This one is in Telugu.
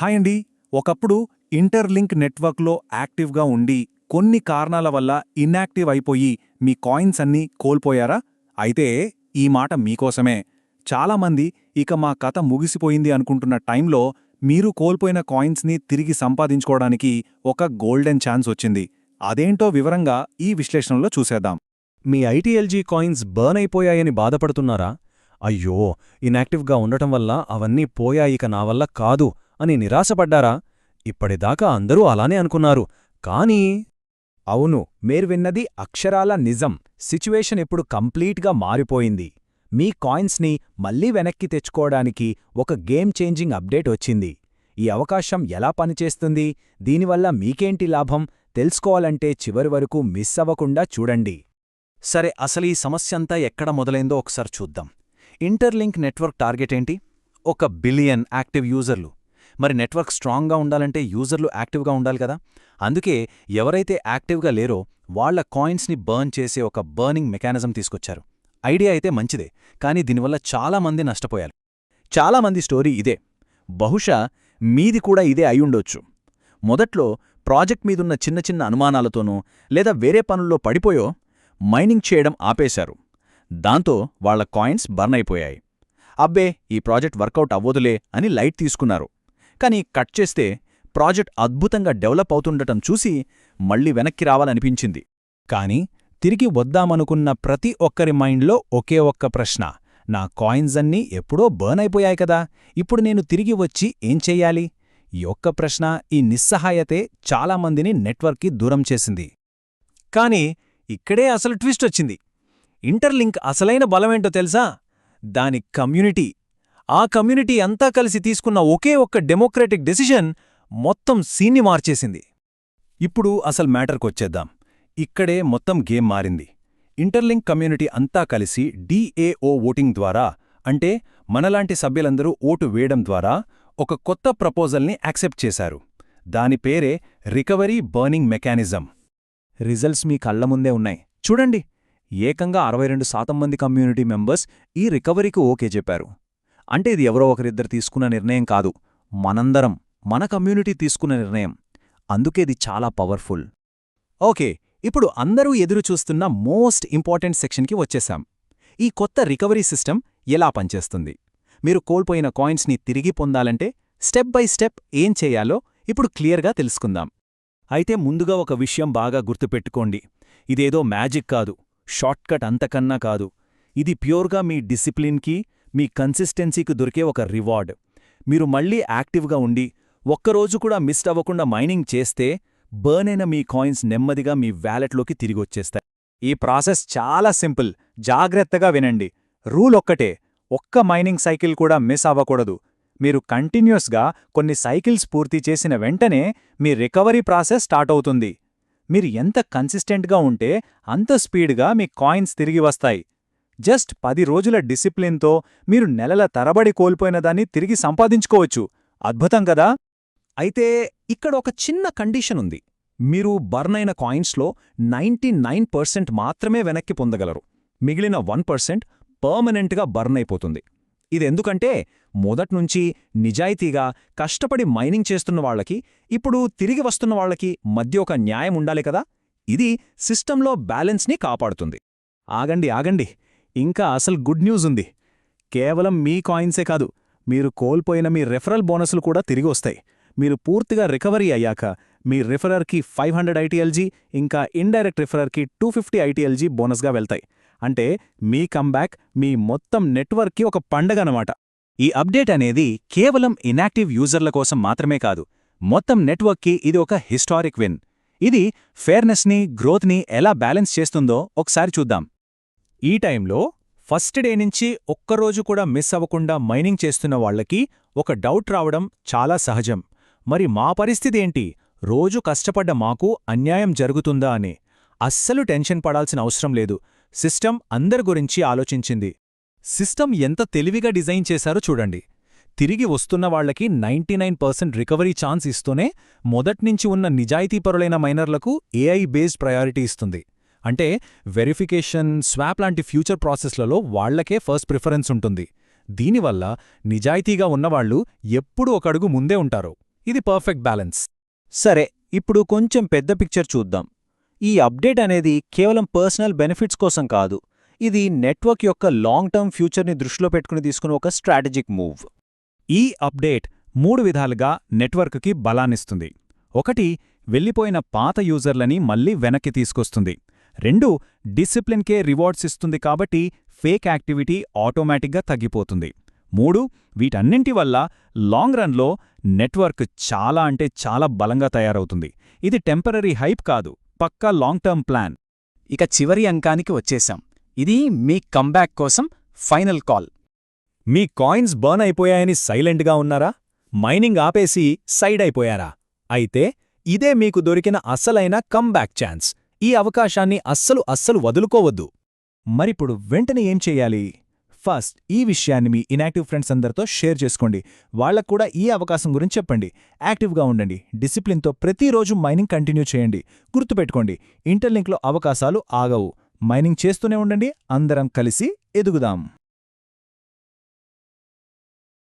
హాయ్ అండి. ఒకప్పుడు ఇంటర్లింక్ నెట్వర్క్లో యాక్టివ్గా ఉండి కొన్ని కారణాల వల్ల ఇన్యాక్టివ్ అయిపోయి మీ కాయిన్స్ అన్నీ కోల్పోయారా? అయితే ఈ మాట మీకోసమే. చాలామంది ఇక మా కథ ముగిసిపోయింది అనుకుంటున్న టైంలో మీరు కోల్పోయిన కాయిన్స్ని తిరిగి సంపాదించుకోవడానికి ఒక గోల్డెన్ ఛాన్స్ వచ్చింది. అదేంటో వివరంగా ఈ విశ్లేషణలో చూసేద్దాం. మీ ఐటీఎల్జీ కాయిన్స్ బర్న్ అయిపోయాయని బాధపడుతున్నారా? అయ్యో ఇన్యాక్టివ్గా ఉండటం వల్ల అవన్నీ పోయాయిక నా వల్ల కాదు. అని నిరాశపడ్డారా? ఇప్పటిదాకా అందరూ అలానే అనుకున్నారు. కానీ అవును మీరు విన్నది అక్షరాల నిజం. సిచ్యువేషన్ ఇప్పుడు కంప్లీట్గా మారిపోయింది. మీ కాయిన్స్ని మళ్ళీ వెనక్కి తెచ్చుకోవడానికి ఒక గేమ్ చేంజింగ్ అప్డేట్ వచ్చింది. ఈ అవకాశం ఎలా పనిచేస్తుంది? దీనివల్ల మీకేంటి లాభం? తెలుసుకోవాలంటే చివరి వరకు మిస్ అవ్వకుండా చూడండి. సరే అసలు ఈ సమస్యంతా ఎక్కడ మొదలైందో ఒకసారి చూద్దాం. ఇంటర్లింక్ నెట్వర్క్ టార్గెట్ ఏంటి? ఒక బిలియన్ యాక్టివ్ యూజర్లు. మరి నెట్వర్క్ స్ట్రాంగ్గా ఉండాలంటే యూజర్లు యాక్టివ్గా ఉండాలి కదా. అందుకే ఎవరైతే యాక్టివ్గా లేరో వాళ్ళ కాయిన్స్ని బర్న్ చేసే ఒక బర్నింగ్ మెకానిజం తీసుకొచ్చారు. ఐడియా అయితే మంచిదే కానీ దీనివల్ల చాలామంది నష్టపోయారు. చాలామంది స్టోరీ ఇదే బహుశా మీది కూడా ఇదే అయ్యుండొచ్చు మొదట్లో ప్రాజెక్ట్ మీదున్న చిన్న చిన్న అనుమానాలతోనో లేదా వేరే పనుల్లో పడిపోయో మైనింగ్ చేయడం ఆపేశారు. దాంతో వాళ్ళ కాయిన్స్ బర్న్ అయిపోయాయి. అబ్బే ఈ ప్రాజెక్ట్ వర్కౌట్ అవ్వదులే అని లైట్ తీసుకున్నారు. కానీ కట్ చేస్తే ప్రాజెక్ట్ అద్భుతంగా డెవలప్ అవుతుండటం చూసి మళ్ళీ వెనక్కి రావాలనిపించింది. కాని తిరిగి వద్దామనుకున్న ప్రతి ఒక్కరి మైండ్లో ఒకే ఒక్క ప్రశ్న నా కాయిన్స్ అన్నీ ఎప్పుడో బర్న్ అయిపోయాయి కదా ఇప్పుడు నేను తిరిగి వచ్చి ఏం చెయ్యాలి ఈ ఒక్క ప్రశ్న ఈ నిస్సహాయతే చాలామందిని నెట్వర్క్కి దూరం చేసింది. కానీ ఇక్కడే అసలు ట్విస్ట్ వచ్చింది. ఇంటర్లింక్ అసలైన బలమేంటో తెలుసా? దాని కమ్యూనిటీ ఆ కమ్యూనిటీ అంతా కలిసి తీసుకున్న ఒకే ఒక్క డెమోక్రటిక్ డెసిషన్ మొత్తం సీన్ని మార్చేసింది. ఇప్పుడు అసలు మ్యాటర్కొచ్చేద్దాం ఇక్కడే మొత్తం గేమ్ మారింది. ఇంటర్లింక్ కమ్యూనిటీ అంతా కలిసి డిఏఓ ఓటింగ్ ద్వారా అంటే మనలాంటి సభ్యులందరూ ఓటు వేయడం ద్వారా ఒక కొత్త ప్రపోజల్ని యాక్సెప్ట్ చేశారు. దాని పేరే రికవరీ బర్నింగ్ మెకానిజం. రిజల్ట్స్ మీ కళ్ళ ముందే ఉన్నాయి. చూడండి ఏకంగా అరవై రెండు శాతం మంది కమ్యూనిటీ మెంబర్స్ ఈ రికవరీకి ఓకే చెప్పారు. అంటే ఇది ఎవరో ఒకరిద్దరు తీసుకున్న నిర్ణయం కాదు మనందరం మన కమ్యూనిటీ తీసుకున్న నిర్ణయం. అందుకే ఇది చాలా పవర్ఫుల్. ఓకే ఇప్పుడు అందరూ ఎదురుచూస్తున్న మోస్ట్ ఇంపార్టెంట్ సెక్షన్కి వచ్చేశాం ఈ కొత్త రికవరీ సిస్టమ్ ఎలా పనిచేస్తుంది? మీరు కోల్పోయిన కాయిన్స్ని తిరిగి పొందాలంటే స్టెప్ బై స్టెప్ ఏం చేయాలో ఇప్పుడు క్లియర్గా తెలుసుకుందాం. అయితే ముందుగా ఒక విషయం బాగా గుర్తుపెట్టుకోండి. ఇదేదో మ్యాజిక్ కాదు షార్ట్కట్ అంతకన్నా కాదు. ఇది ప్యూర్గా మీ డిసిప్లిన్కి మీ కన్సిస్టెన్సీకి దొరికే ఒక రివార్డ్. మీరు మళ్ళీ యాక్టివ్గా ఉండి ఒక్కరోజు కూడా మిస్ అవ్వకుండా మైనింగ్ చేస్తే బర్న్ అయిన మీ కాయిన్స్ నెమ్మదిగా మీ వ్యాలెట్లోకి తిరిగొచ్చేస్తాయి ఈ ప్రాసెస్ చాలా సింపుల్. జాగ్రత్తగా వినండి. రూల్ ఒక్కటే ఒక్క మైనింగ్ సైకిల్ కూడా మిస్ అవ్వకూడదు. మీరు కంటిన్యూస్గా కొన్ని సైకిల్స్ పూర్తి చేసిన వెంటనే మీ రికవరీ ప్రాసెస్ స్టార్ట్ అవుతుంది. మీరు ఎంత కన్సిస్టెంట్గా ఉంటే అంత స్పీడ్గా మీ కాయిన్స్ తిరిగి వస్తాయి. జస్ట్ పది రోజుల డిసిప్లిన్తో మీరు నెలల తరబడి కోల్పోయిన దాన్ని తిరిగి సంపాదించుకోవచ్చు. అద్భుతం కదా? అయితే ఇక్కడ ఒక చిన్న కండిషన్ ఉంది. మీరు బర్న్ అయిన కాయిన్స్లో నైంటీ నైన్ పర్సెంట్ మాత్రమే వెనక్కి పొందగలరు. మిగిలిన వన్ పర్సెంట్ పర్మనెంట్గా బర్న్ అయిపోతుంది. ఇదెందుకంటే మొదట్నుంచి నిజాయితీగా కష్టపడి మైనింగ్ చేస్తున్న వాళ్ళకి ఇప్పుడు తిరిగి వస్తున్న వాళ్ళకి మధ్య ఒక న్యాయం ఉండాలి కదా? ఇది సిస్టంలో బ్యాలెన్స్ని కాపాడుతుంది. ఆగండి ఆగండి. ఇంకా అసలు గుడ్ న్యూస్ ఉంది. కేవలం మీ కాయిన్సే కాదు మీరు కోల్పోయిన మీ రెఫరల్ బోనస్లు కూడా తిరిగి వస్తాయి. మీరు పూర్తిగా రికవరీ అయ్యాక మీ రిఫరర్కి ఫైవ్ హండ్రెడ్ ఐటీఎల్జీ ఇంకా ఇండైరెక్ట్ రిఫరర్కి టూ ఫిఫ్టీ ఐటీఎల్జీ బోనస్గా వెళ్తాయి. అంటే మీ కంబ్యాక్ మీ మొత్తం నెట్వర్క్కి ఒక పండగ అనమాట ఈ అప్డేట్ అనేది కేవలం ఇనాక్టివ్ యూజర్ల కోసం మాత్రమే కాదు మొత్తం నెట్వర్క్కి ఇది ఒక హిస్టారిక్ విన్. ఇది ఫేర్నెస్ని గ్రోత్ని ఎలా బ్యాలెన్స్ చేస్తుందో ఒకసారి చూద్దాం. ఈ టైంలో ఫస్ట్ డే నుంచి ఒక్కరోజు కూడా మిస్ అవ్వకుండా మైనింగ్ చేస్తున్న వాళ్ళకి ఒక డౌట్ రావడం చాలా సహజం. మరి మా పరిస్థితి ఏంటి? రోజు కష్టపడ్డ మాకు అన్యాయం జరుగుతుందా అని. అస్సలు టెన్షన్ పడాల్సిన అవసరం లేదు. సిస్టమ్ అందరి గురించి ఆలోచించింది. సిస్టమ్ ఎంత తెలివిగా డిజైన్ చేశారో చూడండి. తిరిగి వస్తున్న వాళ్ళకి ninety nine percent recovery chance ఇస్తూనే మొదట్నుంచి ఉన్న నిజాయితీపరులైన మైనర్లకు ఏఐ బేస్డ్ ప్రయారిటీ ఇస్తుంది. అంటే వెరిఫికేషన్ స్వాప్ లాంటి ఫ్యూచర్ ప్రాసెస్లలో వాళ్ళకే ఫస్ట్ ప్రిఫరెన్స్ ఉంటుంది. దీనివల్ల నిజాయితీగా ఉన్నవాళ్ళు ఎప్పుడూ ఒక అడుగు ముందే ఉంటారు. ఇది పర్ఫెక్ట్ బ్యాలెన్స్. సరే ఇప్పుడు కొంచెం పెద్ద పిక్చర్ చూద్దాం. ఈ అప్డేట్ అనేది కేవలం పర్సనల్ బెనిఫిట్స్ కోసం కాదు ఇది నెట్వర్క్ యొక్క లాంగ్ టర్మ్ ఫ్యూచర్ని దృష్టిలో పెట్టుకుని తీసుకున్న ఒక స్ట్రాటజిక్ మూవ్. ఈ అప్డేట్ మూడు విధాలుగా నెట్వర్క్కి బలాన్నిస్తుంది. ఒకటి వెళ్ళిపోయిన పాత యూజర్లని మళ్ళీ వెనక్కి తీసుకొస్తుంది. రెండు డిసిప్లిన్కే రివార్డ్స్ ఇస్తుంది కాబట్టి ఫేక్ యాక్టివిటీ ఆటోమేటిక్గా తగ్గిపోతుంది. మూడు వీటన్నింటి వల్ల లాంగ్ రన్లో నెట్వర్క్ చాలా అంటే చాలా బలంగా తయారవుతుంది. ఇది టెంపరరీ హైప్ కాదు పక్కా లాంగ్ టర్మ్ ప్లాన్. ఇక చివరి అంకానికి వచ్చేశాం. ఇది మీ కంబ్యాక్ కోసం ఫైనల్ కాల్. మీ కాయిన్స్ బర్న్ అయిపోయాయని సైలెంట్గా ఉన్నారా? మైనింగ్ ఆపేసి సైడ్ అయిపోయారా? అయితే ఇదే మీకు దొరికిన అసలైన కంబ్యాక్ ఛాన్స్. ఈ అవకాశాన్ని అస్సలు అస్సలు వదులుకోవద్దు. మరిప్పుడు వెంటనే ఏం చెయ్యాలి ఫస్ట్ ఈ విషయాన్ని మీ ఇనాక్టివ్ ఫ్రెండ్స్ అందరితో షేర్ చేసుకోండి. వాళ్ళకు కూడా ఈ అవకాశం గురించి చెప్పండి. యాక్టివ్గా ఉండండి. డిసిప్లిన్తో ప్రతిరోజు మైనింగ్ కంటిన్యూ చేయండి. గుర్తుపెట్టుకోండి ఇంటర్లింక్లో అవకాశాలు ఆగవు. మైనింగ్ చేస్తూనే ఉండండి. అందరం కలిసి ఎదుగుదాం.